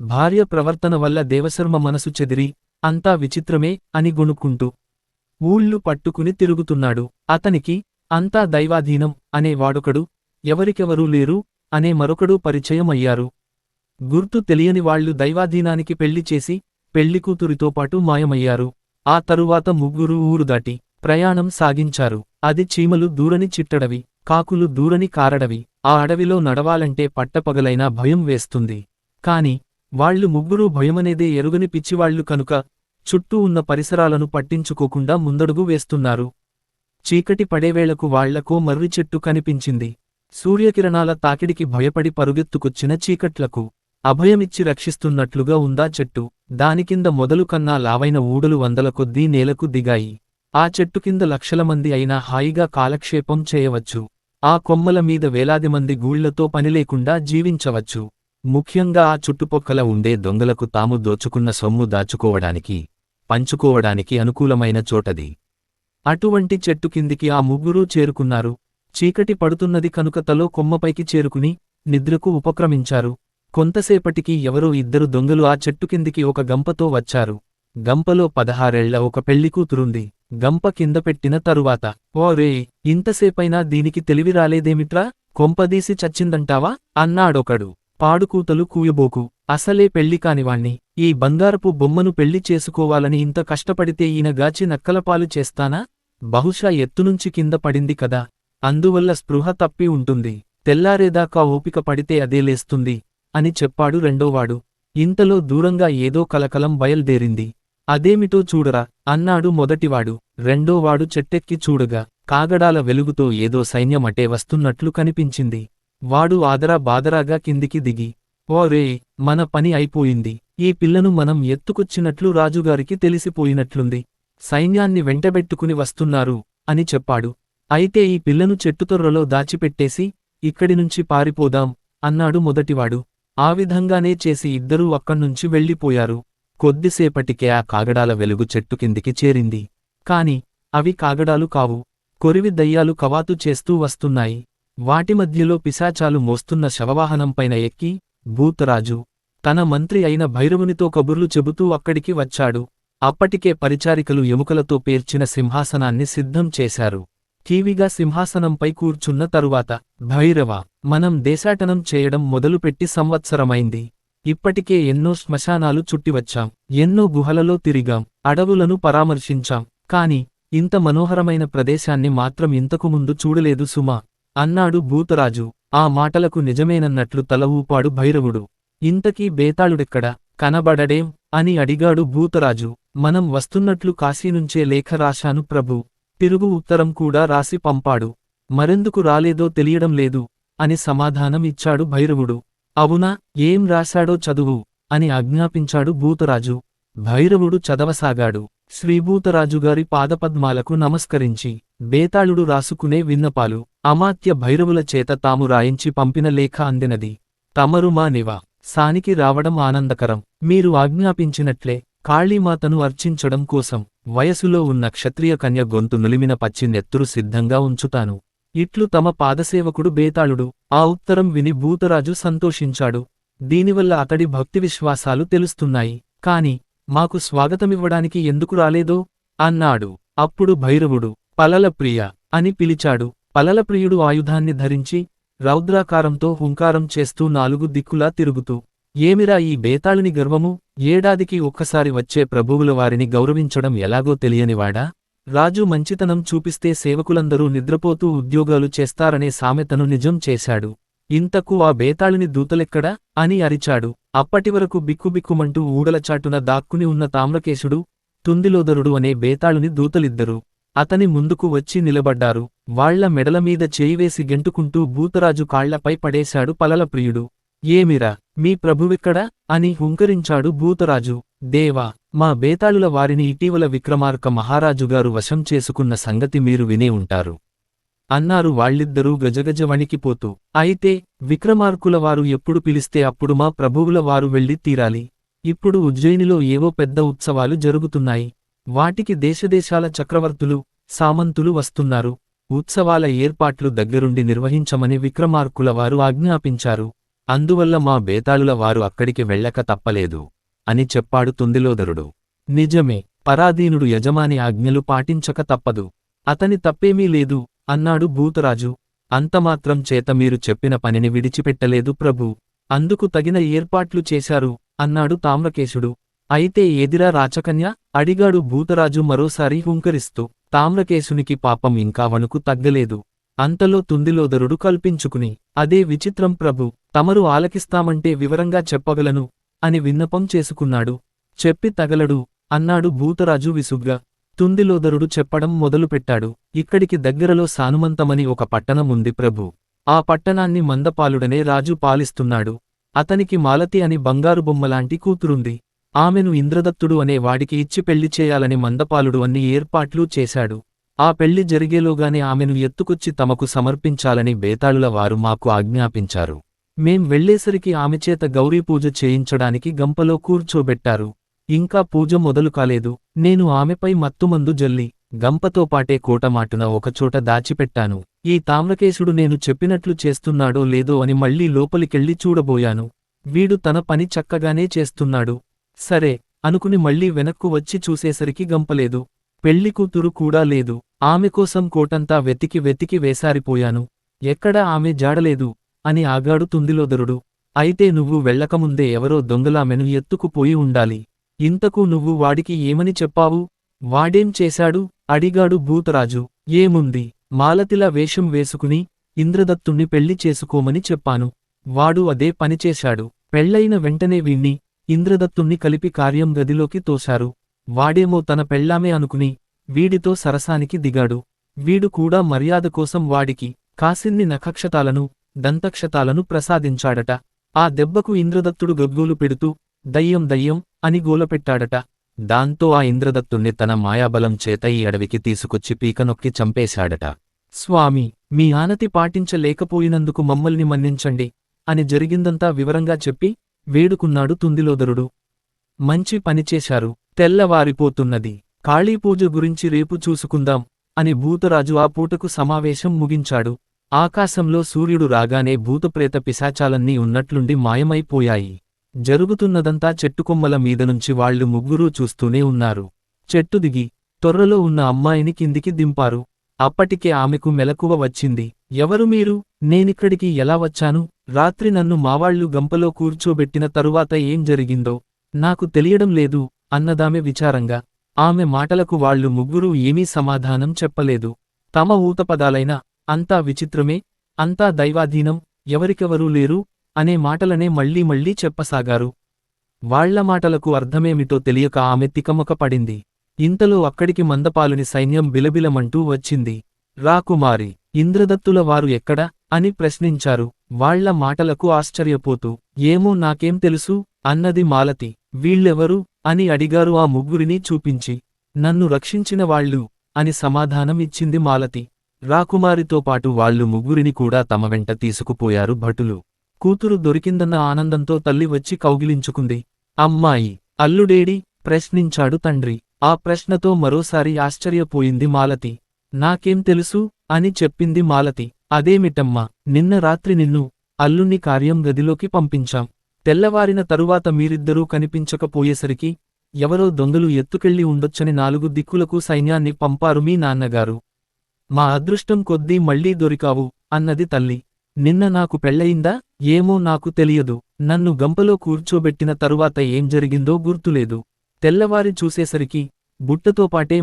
భార్య ప్రవర్తన వల్ల దేవశర్మ మనసు చెదిరి అంతా విచిత్రమే అని గొణుక్కుంటూ ఊళ్ళు పట్టుకుని తిరుగుతున్నాడు. అతనికి అంతా దైవాధీనం అనే వాడొకడు ఎవరికెవరూ లేరు అనే మరొకడు పరిచయం అయ్యారు గుర్తు తెలియని వాళ్ళు దైవాధీనానికి పెళ్ళి చేసి పెళ్ళి పాటు మాయమయ్యారు. ఆ తరువాత ముగ్గురు ఊరు దాటి ప్రయాణం సాగించారు. అది చీమలు దూరని చిట్టడవి కాకులు దూరని కారడవి. ఆ అడవిలో నడవాలంటే పట్టపగలైనా భయం వేస్తుంది. కాని వాళ్ళు ముగ్గురూ భయమనేదే ఎరుగని పిచ్చివాళ్ళు కనుక చుట్టూ ఉన్న పరిసరాలను పట్టించుకోకుండా ముందడుగు వేస్తున్నారు. చీకటి పడేవేళకు వాళ్ళకో మర్రి చెట్టు కనిపించింది. సూర్యకిరణాల తాకిడికి భయపడి పరుగెత్తుకొచ్చిన చీకట్లకు అభయమిచ్చి రక్షిస్తున్నట్లుగా ఉందా చెట్టు. దానికింద మొదలు కన్నా లావైన ఊడలు వందల కొద్దీ నేలకు దిగాయి. ఆ చెట్టు కింద లక్షల మంది అయినా హాయిగా కాలక్షేపం చేయవచ్చు. ఆ కొమ్మల మీద వేలాది మంది గూళ్ళతో పనిలేకుండా జీవించవచ్చు. ముఖ్యంగా ఆ చుట్టుపక్కల ఉండే దొంగలకు తాము దోచుకున్న సొమ్ము దాచుకోవడానికి పంచుకోవడానికి అనుకూలమైన చోటది. అటువంటి చెట్టు కిందికి ఆ ముగ్గురూ చేరుకున్నారు. చీకటి పడుతున్నది కనుక తలో కొమ్మపైకి చేరుకుని నిద్రకు ఉపక్రమించారు. కొంతసేపటికి ఎవరో ఇద్దరు దొంగలు ఆ చెట్టు కిందికి ఒక గంపతో వచ్చారు. గంపలో పదహారేళ్ళ ఒక పెళ్ళికూతురుంది గంప కింద పెట్టిన తరువాత ఓ రే ఇంతసేపైనా దీనికి తెలివి రాలేదేమిట్రా? కొంపదీసి చచ్చిందంటావా? అన్నాడొకడు. పాడుకూతలు కూయబోకు. అసలే పెళ్ళి కానివాణ్ణి ఈ బంగారపు బొమ్మను పెళ్ళి చేసుకోవాలని ఇంత కష్టపడితే ఈయన గాచి నక్కలపాలు చేస్తానా? బహుశా ఎత్తునుంచి కింద పడింది కదా. అందువల్ల స్పృహ తప్పి ఉంటుంది. తెల్లారేదాకా ఓపిక పడితే అదే లేస్తుంది. అని చెప్పాడు రెండోవాడు. ఇంతలో దూరంగా ఏదో కలకలం బయల్దేరింది. అదేమిటో చూడరా అన్నాడు మొదటివాడు. రెండోవాడు చెట్టెక్కి చూడగా కాగడాల వెలుగుతో ఏదో సైన్యం అటే వస్తున్నట్లు కనిపించింది. వాడు ఆదరా బాదరాగా కిందికి దిగి ఓ రే మన పని అయిపోయింది. ఈ పిల్లను మనం ఎత్తుకొచ్చినట్లు రాజుగారికి తెలిసిపోయినట్లుంది. సైన్యాన్ని వెంటబెట్టుకుని వస్తున్నారు అని చెప్పాడు. అయితే ఈ పిల్లను చెట్టుతొర్రలో దాచిపెట్టేసి ఇక్కడి నుంచి పారిపోదాం అన్నాడు మొదటివాడు. ఆ విధంగానే చేసి ఇద్దరూ అక్కడ్నుంచి వెళ్ళిపోయారు. కొద్దిసేపటికే ఆ కాగడాల వెలుగు చెట్టు కిందికి చేరింది. కాని అవి కాగడాలు కావు. కొరివి దయ్యాలు కవాతు చేస్తూ వస్తున్నాయి. వాటి మధ్యలో పిశాచాలు మోస్తున్న శవవాహనంపైన ఎక్కి భూతరాజు తన మంత్రి అయిన భైరవునితో కబుర్లు చెబుతూ అక్కడికి వచ్చాడు. అప్పటికే పరిచారికలు ఎముకలతో పేర్చిన సింహాసనాన్ని సిద్ధం చేశారు. కీవిగా సింహాసనంపై కూర్చున్న తరువాత భైరవ మనం దేశాటనం చేయడం మొదలుపెట్టి సంవత్సరమైంది. ఇప్పటికే ఎన్నో శ్మశానాలు చుట్టివచ్చాం. ఎన్నో గుహలలో తిరిగాం. అడవులను పరామర్శించాం. కాని ఇంత మనోహరమైన ప్రదేశాన్ని మాత్రం ఇంతకు ముందు చూడలేదు సుమా. అన్నాడు భూతరాజు. ఆ మాటలకు నిజమేనన్నట్లు తల ఊపాడు భైరవుడు. ఇంతకీ బేతాళుడెక్కడ? కనబడడేం? అని అడిగాడు భూతరాజు. మనం వస్తున్నట్లు కాశీనుంచే లేఖ రాశాను ప్రభు. తిరుగు ఉత్తరం కూడా రాసి పంపాడు. మరెందుకు రాలేదో తెలియడం లేదు అని సమాధానం ఇచ్చాడు భైరవుడు. అవునా? ఏం రాశాడో చదువు అని ఆజ్ఞాపించాడు భూతరాజు. భైరవుడు చదవసాగాడు. శ్రీభూతరాజుగారి పాదపద్మాలకు నమస్కరించి బేతాళుడు రాసుకునే విన్నపాలు అమాత్య భైరవుల చేత తాము రాయించి పంపిన లేఖ అందినది. తమరు మా నివా. సానికి రావడం ఆనందకరం. మీరు ఆజ్ఞాపించినట్లే కాళీమాతను అర్చించడం కోసం వయసులో ఉన్న క్షత్రియ కన్య గొంతు నులిమిన పచ్చి నెత్తురు సిద్ధంగా ఉంచుతాను. ఇట్లు తమ పాదసేవకుడు బేతాళుడు. ఆ ఉత్తరం విని భూతరాజు సంతోషించాడు. దీనివల్ల అతడి భక్తి విశ్వాసాలు తెలుస్తున్నాయి. కాని మాకు స్వాగతమివ్వడానికి ఎందుకు రాలేదో? అన్నాడు. అప్పుడు భైరవుడు పలలప్రియ అని పిలిచాడు. పలలప్రియుడు ఆయుధాన్ని ధరించి రౌద్రాకారంతో హుంకారం చేస్తూ నాలుగు దిక్కులా తిరుగుతూ ఏమిరా ఈ బేతాళుని గర్వము? ఏడాదికి ఒక్కసారి వచ్చే ప్రభువుల వారిని గౌరవించడం ఎలాగో తెలియనివాడా? రాజు మంచితనం చూపిస్తే సేవకులందరూ నిద్రపోతూ ఉద్యోగాలు చేస్తారనే సామెతను నిజం చేశాడు. ఇంతకు ఆ బేతాళుని దూతలెక్కడా? అని అరిచాడు. అప్పటివరకు బిక్కుబిక్కుమంటూ ఊడలచాటున దాక్కుని ఉన్న తామ్రకేశుడు తుందిలోదరుడు అనే బేతాళుని దూతలిద్దరు అతని ముందుకు వచ్చి నిలబడ్డారు. వాళ్ళ మెడలమీద చేయివేసి గెంటుకుంటూ భూతరాజు కాళ్ళపై పడేశాడు పలలప్రియుడు ఏమిరా? మీ ప్రభువెక్కడా? అని హుంకరించాడు భూతరాజు. దేవా మా బేతాళుల వారిని ఇటీవల విక్రమార్క మహారాజుగారు వశం చేసుకున్న సంగతి మీరు వినే ఉంటారు. అన్నారు వాళ్ళిద్దరూ గజగజ వణికిపోతూ అయితే విక్రమార్కుల వారు ఎప్పుడు పిలిస్తే అప్పుడు మా ప్రభువుల వారు వెళ్ళి తీరాలి. ఇప్పుడు ఉజ్జయినిలో ఏవో పెద్ద ఉత్సవాలు జరుగుతున్నాయి. వాటికి దేశదేశాల చక్రవర్తులు సామంతులు వస్తున్నారు. ఉత్సవాల ఏర్పాట్లు దగ్గరుండి నిర్వహించమని విక్రమార్కుల వారు ఆజ్ఞాపించారు. అందువల్ల మా బేతాళుల వారు అక్కడికి వెళ్ళక తప్పలేదు అని చెప్పాడు తుందిలోదరుడు. నిజమే పరాధీనుడు యజమాని ఆజ్ఞలు పాటించక తప్పదు. అతని తప్పేమీ లేదు అన్నాడు భూతరాజు. అంతమాత్రం చేత మీరు చెప్పిన పనిని విడిచిపెట్టలేదు ప్రభు. అందుకు తగిన ఏర్పాట్లు చేశారు అన్నాడు తామ్రకేశుడు. అయితే ఏదిరా రాచకన్య? అడిగాడు భూతరాజు మరోసారి హుంకరిస్తూ. తామ్రకేశునికి పాపం ఇంకా వణుకు తగ్గలేదు. అంతలో తుందిలోదరుడు కల్పించుకుని అదే విచిత్రం ప్రభు తమరు ఆలకిస్తామంటే వివరంగా చెప్పగలను అని విన్నపం చేసుకున్నాడు. చెప్పి తగలడు అన్నాడు భూతరాజు విసుగ్గా. తుందిలోదరుడు చెప్పడం మొదలుపెట్టాడు. ఇక్కడికి దగ్గరలో సానుమంతమని ఒక పట్టణం ఉంది ప్రభు. ఆ పట్టణాన్ని మందపాలుడనే రాజు పాలిస్తున్నాడు. అతనికి మాలతి అని బంగారు బొమ్మలాంటి కూతురుంది. ఆమెను ఇంద్రదత్తుడు అనే వాడికి ఇచ్చి పెళ్ళి చేయాలని మందపాలుడు అన్ని ఏర్పాట్లు చేశాడు. ఆ పెళ్ళి జరిగేలోగానే ఆమెను ఎత్తుకొచ్చి తమకు సమర్పించాలని బేతాళుల వారు మాకు ఆజ్ఞాపించారు. మేం వెళ్ళేసరికి ఆమె చేత చేయించడానికి గంపలో కూర్చోబెట్టారు. ఇంకా పూజ మొదలు కాలేదు. నేను ఆమెపై మత్తుమందు జల్లి గంపతో పాటే కోటమాటున ఒకచోట దాచిపెట్టాను. ఈ తామ్రకేశుడు నేను చెప్పినట్లు చేస్తున్నాడో లేదో అని మళ్ళీ లోపలికెళ్ళి చూడబోయాను. వీడు తన పని చక్కగానే చేస్తున్నాడు. సరే అనుకుని మళ్ళీ వెనక్కు వచ్చి చూసేసరికి గంపలేదు. పెళ్ళికూతురు కూడా లేదు. ఆమె కోసం కోటంతా వెతికి వెతికి వేసారిపోయాను. ఎక్కడా ఆమె జాడలేదు అని ఆగాడు తుందిలోదరుడు. అయితే నువ్వు వెళ్ళకముందే ఎవరో దొంగలామెను ఎత్తుకుపోయి ఉండాలి. ఇంతకు నువ్వు వాడికి ఏమని చెప్పావు? వాడేం చేశాడు? అడిగాడు భూతరాజు. ఏముంది? మాలతిలా వేషం వేసుకుని ఇంద్రదత్తుణ్ణి పెళ్ళి చేసుకోమని చెప్పాను. వాడు అదే పనిచేశాడు పెళ్ళైన వెంటనే వీణ్ణి ఇంద్రదత్తుణ్ణి కలిపి కార్యం గదిలోకి తోశారు. వాడేమో తన పెళ్ళామే అనుకుని వీడితో సరసానికి దిగాడు. వీడు కూడా మర్యాద కోసం వాడికి కాసిన్ని నఖక్షతాలను దంతక్షతాలను ప్రసాదించాడట. ఆ దెబ్బకు ఇంద్రదత్తుడు గగ్గోలు పెడుతూ దయ్యం దయ్యం అని గోలపెట్టాడట. దాంతో ఆ ఇంద్రదత్తుణ్ణి తన మాయాబలం చేత ఈ అడవికి తీసుకొచ్చి పీకనొక్కి చంపేశాడట. స్వామి మీ ఆనతి పాటించలేకపోయినందుకు మమ్మల్ని మన్నించండి అని జరిగిందంతా వివరంగా చెప్పి వేడుకున్నాడు తుందిలోదరుడు. మంచి పనిచేశారు తెల్లవారిపోతున్నది. కాళీపూజ గురించి రేపు చూసుకుందాం అని భూతరాజు ఆ పూటకు సమావేశం ముగించాడు. ఆకాశంలో సూర్యుడు రాగానే భూతప్రేత పిశాచాలన్నీ ఉన్నట్లుండి మాయమైపోయాయి. జరుగుతున్నదంతా చెట్టుకొమ్మల మీదనుంచి వాళ్ళు ముగ్గురూ చూస్తూనే ఉన్నారు. చెట్టు దిగి తొర్రలో ఉన్న అమ్మాయిని కిందికి దింపారు. అప్పటికే ఆమెకు మెలకువ వచ్చింది. ఎవరు మీరు? నేనిక్కడికి ఎలా వచ్చాను? రాత్రి నన్ను మావాళ్ళు గంపలో కూర్చోబెట్టిన తరువాత ఏం జరిగిందో నాకు తెలియడం లేదు అన్నదామె విచారంగా. ఆమె మాటలకు వాళ్ళు ముగ్గురూ ఏమీ సమాధానం చెప్పలేదు. తమ ఊతపదాలైన అంతా విచిత్రమే అంతా దైవాధీనం ఎవరికెవరూ లేరు అనే మాటలనే మళ్ళీ మళ్ళీ చెప్పసాగారు. వాళ్ళ మాటలకు అర్థమేమిటో తెలియక ఆమె తికమక పడింది. ఇంతలో అక్కడికి మందపాలుని సైన్యం బిలబిలమంటూ వచ్చింది. రాకుమారి ఇంద్రదత్తుల వారు ఎక్కడ? అని ప్రశ్నించారు. వాళ్ళ మాటలకు ఆశ్చర్యపోతూ ఏమో నాకేం తెలుసు? అన్నది మాలతి. వీళ్ళెవరు? అని అడిగారు ఆ ముగ్గురిని చూపించి. నన్ను రక్షించిన వాళ్ళు అని సమాధానం ఇచ్చింది మాలతి. రాకుమారితో పాటు వాళ్ళు ముగ్గురిని కూడా తమ వెంట తీసుకుపోయారు భటులు. కూతురు దొరికిందన్న ఆనందంతో తల్లి వచ్చి కౌగిలించుకుంది. అమ్మాయి అల్లుడేడి? ప్రశ్నించాడు తండ్రి. ఆ ప్రశ్నతో మరోసారి ఆశ్చర్యపోయింది మాలతి. నాకేం తెలుసు? అని చెప్పింది మాలతి. అదేమిటమ్మా? నిన్న రాత్రి నిన్ను అల్లుణ్ణి కార్యం గదిలోకి పంపించాం. తెల్లవారిన తరువాత మీరిద్దరూ కనిపించకపోయేసరికి ఎవరో దొంగలు ఎత్తుకెళ్ళి ఉండొచ్చని నాలుగు దిక్కులకు సైన్యాన్ని పంపారు మీ నాన్నగారు. మా అదృష్టం కొద్దీ మళ్ళీ దొరికావు అన్నది తల్లి. నిన్న నాకు పెళ్ళయిందా? ఏమో నాకు తెలియదు. నన్ను గంపలో కూర్చోబెట్టిన తరువాత ఏం జరిగిందో గుర్తులేదు. తెల్లవారి చూసేసరికి బుట్టతో పాటే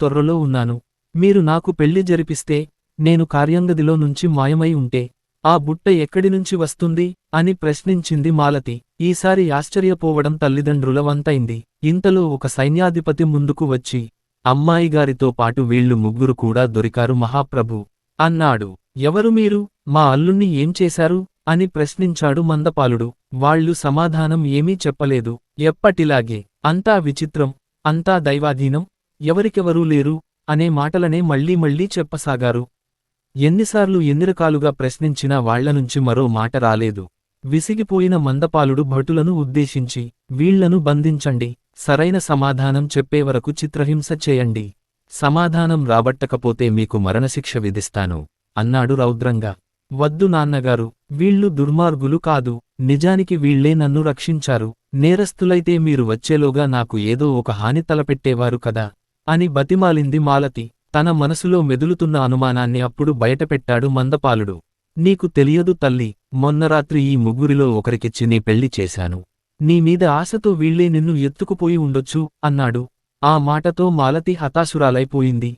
తొర్రలో ఉన్నాను. మీరు నాకు పెళ్ళి జరిపిస్తే నేను కార్యంగదిలో నుంచి మాయమై ఉంటే ఆ బుట్ట ఎక్కడినుంచి వస్తుంది అని ప్రశ్నించింది మాలతి. ఈసారి ఆశ్చర్యపోవడం తల్లిదండ్రుల వంతైంది ఇంతలో ఒక సైన్యాధిపతి ముందుకు వచ్చి అమ్మాయిగారితో పాటు వీళ్ళు ముగ్గురు కూడా దొరికారు మహాప్రభు అన్నాడు. ఎవరు మీరు? మా అల్లుణ్ణి ఏం చేశారు? అని ప్రశ్నించాడు మందపాలుడు. వాళ్ళు సమాధానం ఏమీ చెప్పలేదు. ఎప్పటిలాగే అంతా విచిత్రం అంతా దైవాధీనం ఎవరికెవరూ లేరు అనే మాటలనే మళ్ళీ మళ్ళీ చెప్పసాగారు. ఎన్నిసార్లు ఎన్నిరకాలుగా ప్రశ్నించినా వాళ్ళనుంచి మరో మాట రాలేదు. విసిగిపోయిన మందపాలుడు భటులను ఉద్దేశించి వీళ్ళను బంధించండి సరైన సమాధానం చెప్పేవరకు చిత్రహింస చేయండి. సమాధానం రాబట్టకపోతే మీకు మరణశిక్ష విధిస్తాను అన్నాడు రౌద్రంగా. వద్దు నాన్నగారు వీళ్ళు దుర్మార్గులు కాదు నిజానికి వీళ్ళే నన్ను రక్షించారు నేరస్తులైతే మీరు వచ్చేలోగా నాకు ఏదో ఒక హాని తలపెట్టేవారు కదా అని బతిమాలింది మాలతి తన మనసులో మెదులుతున్న అనుమానాన్ని అప్పుడు బయటపెట్టాడు మందపాలుడు. నీకు తెలియదు తల్లి మొన్న రాత్రి ఈ ముగ్గురిలో ఒకరికిచ్చి నీ పెళ్ళి చేశాను. నీ మీద ఆశతో వీళ్ళే నిన్ను ఎత్తుకుపోయి ఉండొచ్చు అన్నాడు. ఆ మాటతో మాలతి హతాశురాలైపోయింది.